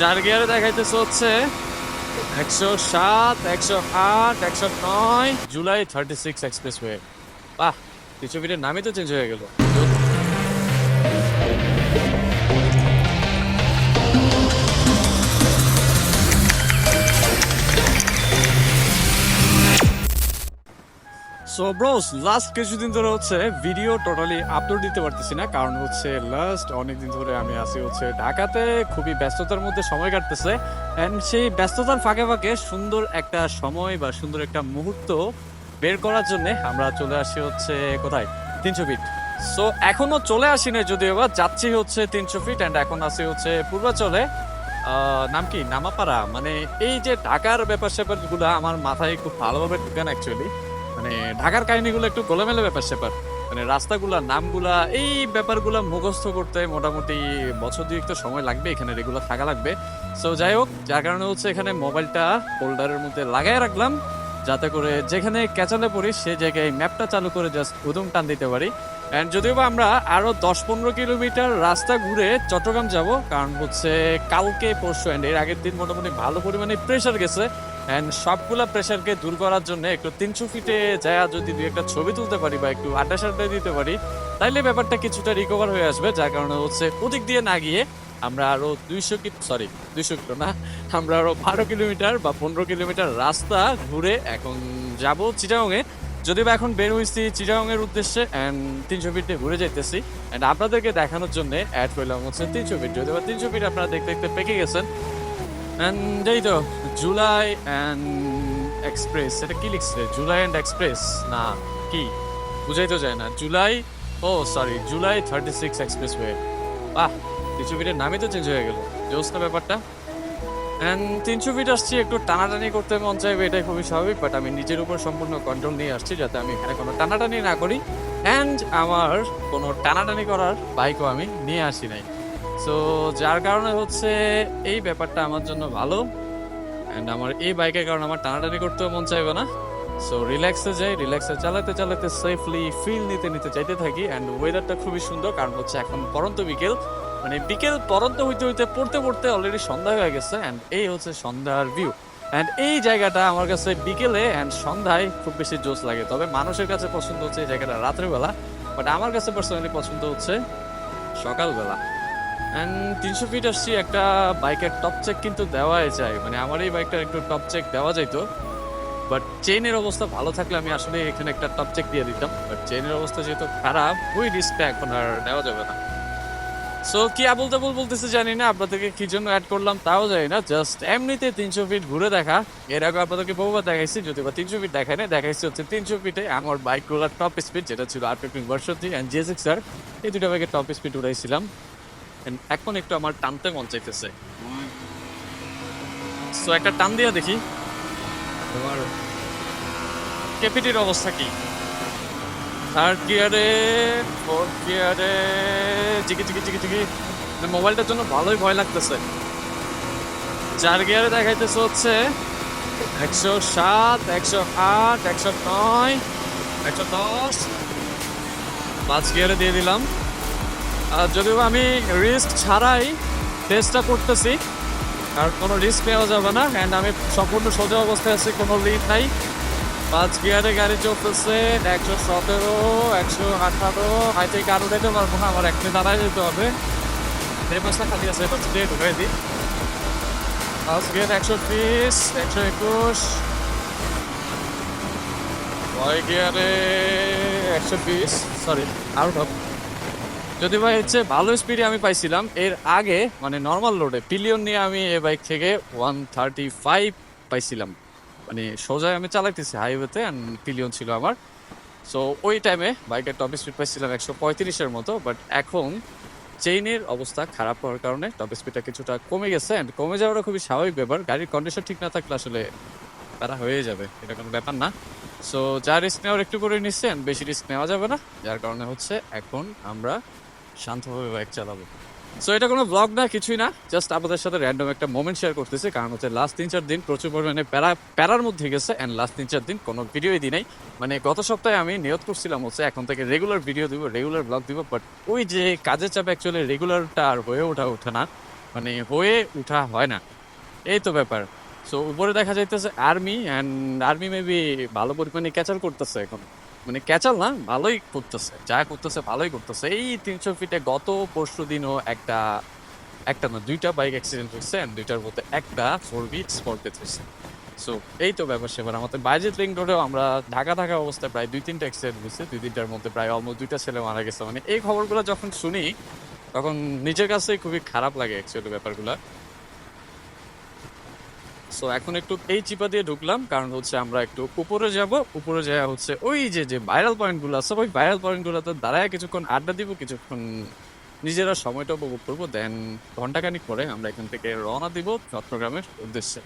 চার গিয়ারে দেখাইতেছে হচ্ছে একশো সাত, একশো আট, একশো নয়, July thirty six expressway বাহ, কিছু মিনিটের নামই তো চেঞ্জ হয়ে গেল। সো ব্রোস লাস্ট কিছুদিন ধরে হচ্ছে ভিডিও টোটালি আপলোড দিতে পারতেছি না। কারণ হচ্ছে লাস্ট অনেকদিন ধরে আমি আছি হচ্ছে ঢাকাতে, খুবই ব্যস্ততার মধ্যে সময় কাটতেছে। অ্যান্ড সেই ব্যস্ততার ফাঁকে ফাঁকে সুন্দর একটা সময় বা সুন্দর একটা মুহূর্ত বের করার জন্য আমরা চলে আসি হচ্ছে কোথায়? তিনশো ফিট সো এখনও চলে আসি না যদিও বা, যাচ্ছি হচ্ছে তিনশো ফিট অ্যান্ড এখন আসি হচ্ছে পূর্বাচলে। নাম কি? নামাপাড়া। মানে এই যে ঢাকার ব্যাপার স্যাপারগুলো আমার মাথায় খুব ভালোভাবে ঢুকান অ্যাকচুয়ালি মানে ঢাকার কাহিনীগুলো একটু গোলামেলা ব্যাপার স্যাপার। মানে রাস্তাগুলা, নামগুলা, এই ব্যাপারগুলা মুখস্থ করতে মোটামুটি বছর দুই একটা সময় লাগবে, এখানে রেগুলার থাকা লাগবে। সো যাই হোক, যার কারণে হচ্ছে এখানে মোবাইলটা হোল্ডারের মধ্যে লাগাই রাখলাম, যাতে করে যেখানে ক্যাচালে পড়ি, সে জায়গায় ম্যাপটা চালু করে জাস্ট উদম টান দিতে পারি। অ্যান্ড যদিও বা আমরা আরও দশ পনেরো কিলোমিটার রাস্তা ঘুরে চট্টগ্রাম যাব, কারণ হচ্ছে কালকে, পরশু অ্যান্ড এর আগের দিন মোটামুটি ভালো পরিমাণে প্রেশার গেছে। অ্যান্ড সবগুলা প্রেশারকে দূর করার জন্য একটু তিনশো ফিটে যায় যদি দুই একটা ছবি তুলতে পারি বা একটু আড্ডা সাড্ডা দিতে পারি, তাইলে ব্যাপারটা কিছুটা রিকভার হয়ে আসবে, যার কারণে হচ্ছে ওদিক দিয়ে না গিয়ে আমরা আরও দুইশো কি সরি দুইশো কিলো না, আমরা আরও বারো কিলোমিটার বা পনেরো কিলোমিটার রাস্তা ঘুরে এখন যাব চিটাংয়ে যদিও বা এখন বের হয়েছি চিটাং এর উদ্দেশ্যে অ্যান্ড তিনশো ফিটে ঘুরে যাইতেছি। অ্যান্ড আপনাদেরকে দেখানোর জন্য অ্যাড করলাম হচ্ছে তিনশো ফিট যদিও বা তিনশো ফিট আপনারা দেখতে দেখতে পেকে গেছেন। অ্যান্ড এই তো জুলাই অ্যান্ড এক্সপ্রেস এটা কি লিখছে? জুলাই অ্যান্ড এক্সপ্রেস না, কি? বুঝাই তো যায় না। জুলাই ও sorry July thirty six expressway বাহ, তিনশো ফিটের নামই তো চেঞ্জ হয়ে গেল। জোসটা ব্যাপারটা। অ্যান্ড তিনশো ফিট আসছি, একটু টানাটানি করতে মন চাইবে, এটাই খুবই স্বাভাবিক বাট আমি নিজের উপর সম্পূর্ণ কন্ট্রোল নিয়ে আসছি যাতে আমি এখানে কোনো টানাটানি না করি। অ্যান্ড আমার কোনো টানাটানি করার বাইকও আমি নিয়ে আসি নাই। সো যার কারণে হচ্ছে এই ব্যাপারটা আমার জন্য ভালো। অ্যান্ড আমার এই বাইকের কারণে আমার টানাটানি করতেও মন চাইবে না। সো রিল্যাক্সে যাই রিল্যাক্সে চালাতে চালাতে সেফলি ফিল নিতে নিতে যাইতে থাকি। অ্যান্ড ওয়েদারটা খুবই সুন্দর, কারণ হচ্ছে এখন পরন্ত বিকেল। মানে বিকেল পরন্ত হইতে হইতে পড়তে পড়তে অলরেডি সন্ধ্যা হয়ে গেছে অ্যান্ড এই হচ্ছে সন্ধ্যার ভিউ অ্যান্ড এই জায়গাটা আমার কাছে বিকেলে অ্যান্ড সন্ধ্যায় খুব বেশি জোস লাগে। তবে মানুষের কাছে পছন্দ হচ্ছে এই জায়গাটা রাত্রেবেলা বাট আমার কাছে পার্সোনালি পছন্দ হচ্ছে সকালবেলা। অ্যান্ড তিনশো ফিট আসছি একটা বাইকের টপ চেক কিন্তু দেওয়াই যায়। মানে আমার এই বাইকটার একটু টপ চেক দেওয়া যাইতো বাট চেনের অবস্থা ভালো থাকলে আমি আসলে এখানে একটা টপ চেক দিয়ে দিতাম। বাট চেনের অবস্থা যেহেতু খারাপ, ওই রিস্কটা এখন আর নেওয়া যাবে না। সো কি আবুল তাবুল বলতেছে জানি না আপনাদেরকে কি জন্য অ্যাড করলাম তাও জানি না জাস্ট এমনিতে তিনশো ফিট ঘুরে দেখা। এর আগে আপনাদেরকে বহুবার দেখাইছি যদি বা তিনশো ফিট দেখায় না দেখাইছি হচ্ছে তিনশো ফিটে আমার বাইকগুলোর টপ স্পিড যেটা ছিল R fifteen and J six আর এই দুটো বাইকের টপ স্পিড উড়াইছিলাম। এখন একটু আমার টানতে মন চাইতেছে। সো একটা টান দিয়া দেখি। তোমার ক্যাপিটির অবস্থা কি? থার্ড গিয়ারে ফোর্থ গিয়ারে চিকি চিকি চিকি চিকি মোবাইলটার জন্য ভালোই ভয় লাগতেছে। চার গিয়ারে দেখাইতেছে হচ্ছে একশো সাত, একশো আট, একশো নয়, একশো দশ। পাঁচ গিয়ারে দিয়ে দিলাম। আর যদিও আমি রিস্ক ছাড়াই টেস্টটা করতেছি, আর কোনো রিস্ক নেওয়া যাবে না। অ্যান্ড আমি সম্পূর্ণ সোজা অবস্থায় আছি, কোনো লিড নাই। পাঁচ গিয়ারে গাড়ি চলতেছে, একশো সতেরো, একশো আঠারো হাই থেকে আরও যেতে পারব না আমার একদিন দাঁড়ায় যেতে হবে। এই পাঁচটা খালি আছে এবার দিয়ে ঢুকাই দিই। পাঁচ গিয়ার একশো বিশ একশো একুশ। ছয় গিয়ারে একশো বিশ সরি আউট অফ যদি ভাই হচ্ছে ভালো স্পিডে আমি পাইছিলাম, এর আগে মানে নর্মাল রোডে পিলিয়ন নিয়ে আমি এই বাইক থেকে ওয়ান থার্টি ফাইভ পাইছিলাম। মানে সোজায় আমি চালাইতেছি হাইওয়েতে অ্যান্ড পিলিয়ন ছিল আমার। সো ওই টাইমে বাইকের টপ স্পিড পাইছিলাম একশো পঁয়ত্রিশের মতো বাট এখন চেইনের অবস্থা খারাপ হওয়ার কারণে টপ স্পিডটা কিছুটা কমে গেছে অ্যান্ড কমে যাওয়াটা খুবই স্বাভাবিক ব্যাপার। গাড়ির কন্ডিশন ঠিক না থাকলে আসলে তারা হয়ে যাবে, এটা কোনো ব্যাপার না। সো যা রিস্ক নেওয়ার একটু করে নিচ্ছে বেশি রিস্ক নেওয়া যাবে না, যার কারণে হচ্ছে এখন আমরা শান্তভাবে বাইক চালাবো। সো এটা কোনো ব্লগ না, কিছুই না. জাস্ট আপনাদের সাথে র্যান্ডম একটা মোমেন্ট শেয়ার করতেছি। কারণ হচ্ছে লাস্ট তিন চার দিন প্রচুর পরিমাণে প্যারা, প্যারার মধ্যে গেছে অ্যান্ড লাস্ট তিন চার দিন কোনো ভিডিওই দিই নাই। মানে গত সপ্তাহে আমি নিয়ত করছিলাম হচ্ছে এখন থেকে রেগুলার ভিডিও দিব রেগুলার ব্লগ দিব বাট ওই যে কাজের চাপে অ্যাকচুয়ালি রেগুলারটা আর হয়ে ওঠা ওঠে না। মানে হয়ে উঠা হয় না। এই তো ব্যাপার। সো উপরে দেখা যাইতেছে আর্মি অ্যান্ড আর্মি মেবি ভালো পরিমাণে ক্যাচার করতেছে এখন। মানে ক্যাচাল না, ভালোই করতেছে, যা করতেছে ভালোই করতেছে। এই তিনশো ফিটে গত পরশু দিনও একটা একটা না, দুইটা বাইক অ্যাক্সিডেন্ট হয়েছে and দুইটার মধ্যে একটা ফোর বি স্পট হয়েছে। সো এই তো ব্যাপার সেবার আমাদের বাইজেট লিঙ্ক রোডেও আমরা ঢাকা থাকা অবস্থায় প্রায় দুই তিনটা অ্যাক্সিডেন্ট হয়েছে, দুই তিনটার মধ্যে প্রায় অলমোস্ট দুইটা ছেলে মারা গেছে। মানে এই খবরগুলো যখন শুনি, তখন নিজের কাছেই খুবই খারাপ লাগে অ্যাকচুয়ালি ব্যাপারগুলো। সো এখন একটু এই চিপা দিয়ে ঢুকলাম, কারণ হচ্ছে আমরা একটু উপরে যাব। উপরে যাওয়া হচ্ছে ওই যে যে ভাইরাল পয়েন্টগুলো আছে ওই ভাইরাল পয়েন্ট পয়েন্টগুলোতে দাঁড়ায় কিছুক্ষণ আড্ডা দিব, কিছুক্ষণ নিজেরা সময়টা উপভোগ করব দেন ঘন্টাখানিক পরে আমরা এখান থেকে রওনা দিব চট্টগ্রামের উদ্দেশ্যে।